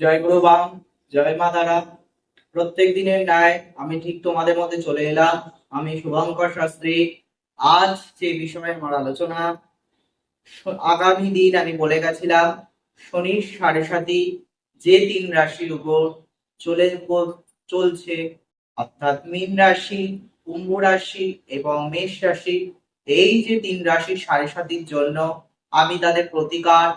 জয় গুরু বাম, জয় মা তারা। প্রত্যেক দিনের ন্যায় আমি ঠিক তোমাদের মধ্যে চলে এলাম। আমি শুভঙ্কর শাস্ত্রী। আজ যে বিষয়ে আমার আলোচনা, আগামী দিন আমি বলে গেছিলাম শনির সাড়ে সাতি যে তিন রাশির উপর চলে চলছে, অর্থাৎ মীন রাশি, কুম্ভ রাশি এবং মেষ রাশি, এই যে তিন রাশির সাড়ে সাতির জন্য আমি তাদের প্রতিকার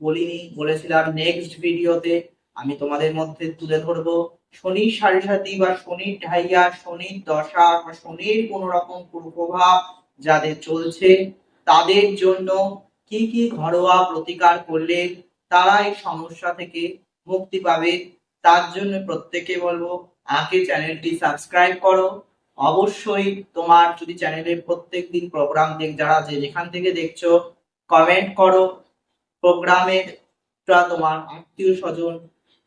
বলিনি, বলেছিলাম নেক্সট ভিডিওতে আমি তোমাদের মধ্যে তুলে ধরবো শনির সাড়ে সাতি বা শনির ঢাইয়া, শনির দশা বা শনির কোন রকম কুপ্রভাব যাদের চলছে, তাদের জন্য কি কি ঘরোয়া প্রতিকার করলে তারা এই সমস্যা থেকে মুক্তি পাবে, তার জন্য প্রত্যেকে বলব আগে চ্যানেলটি সাবস্ক্রাইব করো। অবশ্যই তোমার যদি চ্যানেলে প্রত্যেক দিন প্রোগ্রাম দেখ, যারা যে যেখান থেকে দেখছ কমেন্ট করো। প্রোগ্রামের তোমার আত্মীয় স্বজন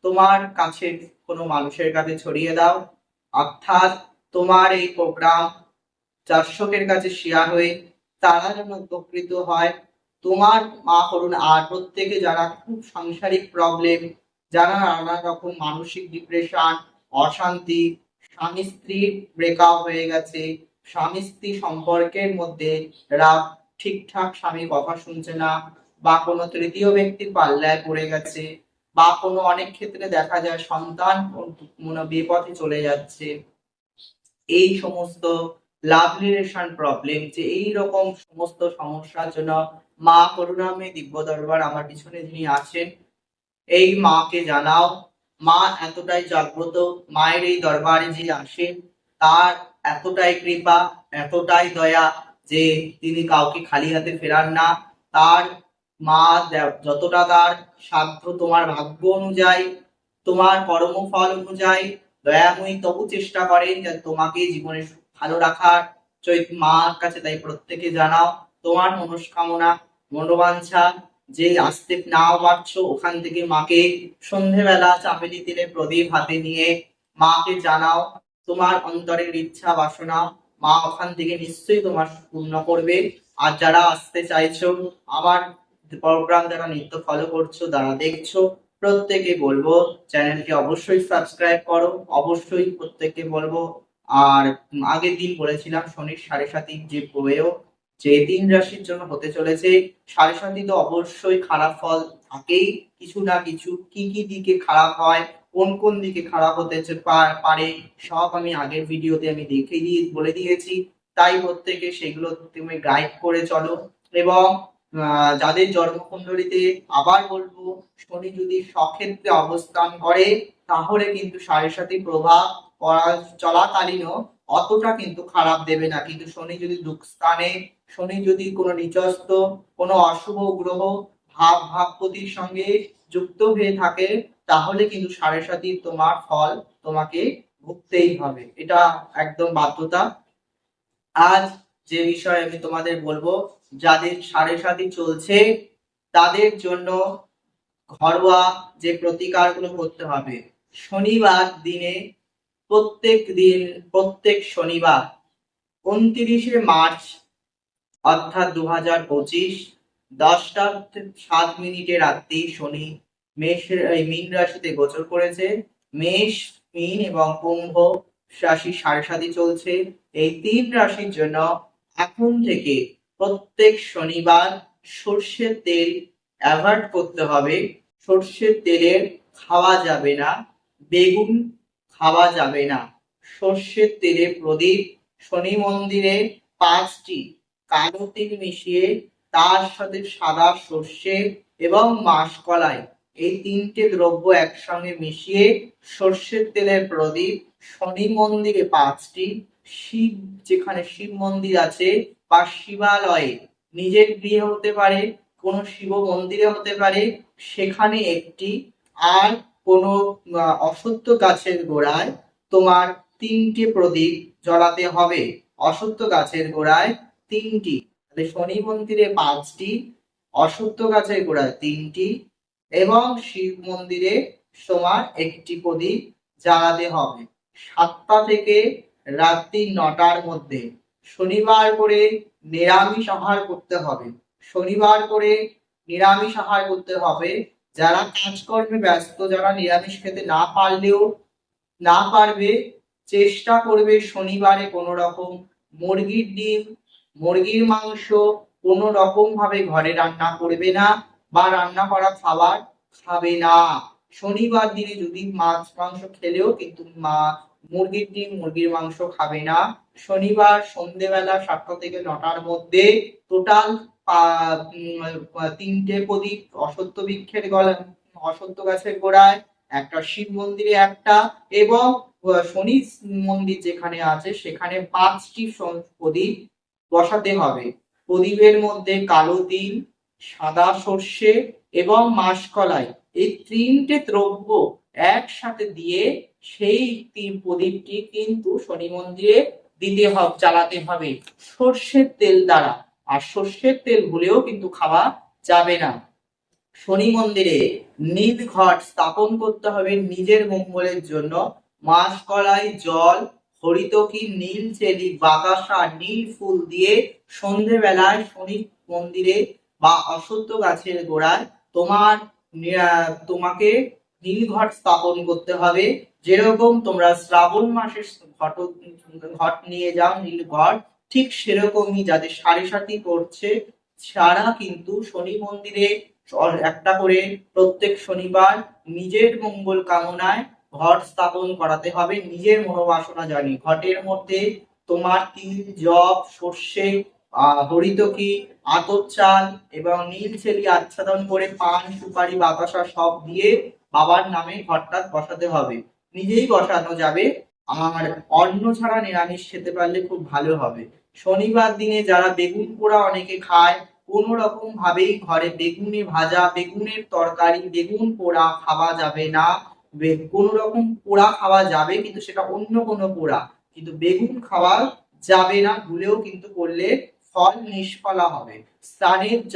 তোমার কাছে কোনো মানুষের কাছে ছড়িয়ে দাও। অর্থাৎ তোমার এই প্রোগ্রাম দর্শকের কাছে শেয়ার হয়ে তারা যেন উপকৃত হয়। তোমার মা করুন আর প্রত্যেকে যারা খুব সাংসারিক প্রবলেম যারা নানা রকম মানসিক ডিপ্রেশন অশান্তি, স্বামী স্ত্রীর ব্রেকআপ হয়ে গেছে, স্বামী স্ত্রী সম্পর্কের মধ্যে রাগ, ঠিকঠাক স্বামী কথা শুনছে না, বা কোনো তৃতীয় ব্যক্তির পাল্লায় পড়ে গেছে বা কোনো অনেক ক্ষেত্রে দেখা যায় সন্তান কোনো বিপথে চলে যাচ্ছে। এই সমস্ত লাভ রিলেশন প্রবলেম যে এই রকম সমস্ত সমস্যার জন্য মা করুণাময় দিব্য দরবার আমার পিছনে যিনি আছেন, এই মাকে জানাও। মা এতটাই জাগ্রত, মায়ের এই দরবারে যে আসেন, তার এতটাই কৃপা, এতটাই দয়া যে তিনি কাউকে খালি হাতে ফেরান না। তার মা যতটা তার সাধ্য তোমার ভাগ্য অনুযায়ী, তোমার কর্মফল অনুযায়ী, দয়াময়ী তবু চেষ্টা করেন যে তোমাকে জীবনে ভালো রাখার। চৈত মার কাছে তাই প্রত্যেকে জানাও, তোমার মনস্কামনা, মনোবাঞ্ছা, যে আসতে নাও পারছ, ওখান থেকে মাকে সন্ধেবেলা চামেলি তেলে প্রদীপ হাতে নিয়ে মাকে জানাও, তোমার অন্তরের ইচ্ছা বাসনা, মা ওখান থেকে নিশ্চয়ই তোমার পূর্ণ করবে। আর যারা আসতে চাইছো, আমার প্রোগ্রাম যারা নিত্য ফলো করছ, যারা দেখছ, প্রত্যেকে বলব চ্যানেলকে অবশ্যই সাবস্ক্রাইব করো, অবশ্যই প্রত্যেককে বলব। আর আগের দিন বলেছিলাম শনির সাড়ে সাতির যে প্রয়োগ যে তিন রাশির জন্য হতে চলেছে, সাড়ে সাতি তো অবশ্যই খারাপ ফল থাকেই। কিছু না কিছু কি কি দিকে খারাপ হয়, কোন কোন দিকে খারাপ হতে পারে, সব আমি আগের ভিডিওতে আমি দেখে দিয়ে, বলে দিয়েছি। তাই প্রত্যেকে সেগুলো তুমি গাইড করে চলো এবং যাদের জন্মকুণ্ডলিতে আবার বলব, শনি যদি সক্ষেত্রে অবস্থান করে, তাহলে কিন্তু সাড়ে সাথে প্রভাব চলাকালীনও অতটা কিন্তু খারাপ দেবে না। কিন্তু শনি যদি দুঃখ স্থানে, শনি যদি কোনো নিচস্ত কোনো অশুভ গ্রহ, ভাব ভাবপতির সঙ্গে যুক্ত হয়ে থাকে, তাহলে কিন্তু সাড়ে সাতি তোমার ফল তোমাকে ভুগতেই হবে। এটা একদম বাধ্যতা। আজ যে বিষয়ে আমি তোমাদের বলব, যাদের সাড়ে সাতি চলছে, তাদের জন্য ঘরোয়া যে প্রতিকারগুলো করতে হবে, শনিবার দিনে প্রত্যেক দিন, প্রত্যেক শনিবার উনত্রিশে মার্চ অর্থাৎ দু হাজার পঁচিশ, দশটা সাত মিনিটে রাত্রি শনি মেষ, এই মীন রাশিতে গোচর করেছে। মেষ, মীন এবং কুম্ভ রাশি সাড়ে সাতি চলছে। এই তিন রাশির জন্য এখন থেকে প্রত্যেক শনিবার সর্ষের তেল অ্যাভয়েড করতে হবে। সর্ষের তেলের খাওয়া যাবে না, বেগুন খাওয়া যাবে না। সর্ষের তেলে প্রদীপ শনি মন্দিরে পাঁচটি কালো তিল মিশিয়ে তার সাথে সাদা সর্ষে এবং মাসকলাই এই তিনটে দ্রব্য একসঙ্গে মিশিয়ে সর্ষের তেলের প্রদীপ, শনি মন্দিরে পাঁচটি, শিব, যেখানে শিব মন্দির আছে বা শিবালয়ে নিজের গৃহে হতে পারে, কোনো শিব মন্দিরে হতে পারে, সেখানে একটি আর কোনো অসত্য গাছের গোড়ায় তোমার তিনটি প্রদীপ জ্বলাতে হবে। অসত্য গাছের গোড়ায় তিনটি শনি মন্দিরে পাঁচটি অসত্য গাছের গোড়ায় তিনটি এবং শিব মন্দিরে তোমার একটি প্রদীপ জ্বালাতে হবে। সাতটা থেকে রাত্রি নটার মধ্যে শনিবার করে নিরামিষ আহার করতে হবে। শনিবার করে নিরামিষ আহার করতে হবে। যারা কাজকর্মে ব্যস্ত, যারা নিরামিষ খেতে না পারলেও না পারবে, চেষ্টা করবে শনিবারে কোনো রকম মুরগির ডিম, মুরগির মাংস কোনো রকম ভাবে ঘরে রান্না করবে না। বা রান্না করা খাবার খাবে না। শনিবার দিনে যদি মাছ, মাংস খেলেও কিন্তু মা মুরগির ডিম, মুরগির মাংস খাবে না। শনিবার সন্ধেবেলা সাতটা থেকে নটার মধ্যে টোটাল তিনটে প্রদীপ অসত্য বৃক্ষের গলা অসত্য গাছের গোড়ায়, একটা শিব মন্দিরে একটা এবং শনি মন্দির যেখানে আছে সেখানে পাঁচটি প্রদীপ বসাতে হবে। প্রদীপের মধ্যে কালো তিল সাদা সর্ষে এবং মাসকলাই। এই তিনটে দ্রব্য একসাথে দিয়ে সেই প্রদীপটি কিন্তু শনি মন্দিরে দিতে হবে, জ্বালাতে হবে। সর্ষের তেল দ্বারা। আর সর্ষের তেল ভুলেও কিন্তু খাওয়া যাবে না। শনি মন্দিরে নীল ঘট স্থাপন করতে হবে নিজের মঙ্গলের জন্য। মাসকলাই, জল, হরিতকি নীল চেলি বাতাসা, নীল ফুল দিয়ে সন্ধেবেলায় শনি মন্দিরে বা অসত্য গাছের গোড়ায় তোমার তোমাকে নীল ঘট স্থাপন করতে হবে। যেরকম তোমরা শ্রাবণ মাসে ঘট ঘট নিয়ে যাও নীল ঘট ঠিক সেরকমই যাদের সাড়ে সাথী করছে সারা কিন্তু শনি মন্দিরে একটা করে প্রত্যেক শনিবার নিজের মঙ্গল কামনায় ঘট স্থাপন করাতে হবে। নিজের মনোবাসনা জানি ঘটের মধ্যে তোমার তিল, জব, সর্ষে হরিতকি, আতপ চাল এবং নীল ছেলি আচ্ছাদন করে পান, সুপারি, বাতাসা সব দিয়ে বাবার নামে ঘরটা বসাতে হবে। নিজেই বসানো যাবে। আর অন্ন ছাড়া নিরামিষ খেতে পারলে খুব ভালো হবে। শনিবার দিনে যারা বেগুন পোড়া অনেকে খায়, কোনো রকম ভাবেই ঘরে বেগুনে ভাজা, বেগুনের তরকারি, বেগুন পোড়া খাওয়া যাবে না। কোনো রকম পোড়া খাওয়া যাবে, কিন্তু সেটা অন্য কোনো পোড়া। কিন্তু বেগুন খাওয়া যাবে না, ভুলেও কিন্তু করলে ফল নিষ্ফলা হবে। স্নানের জ-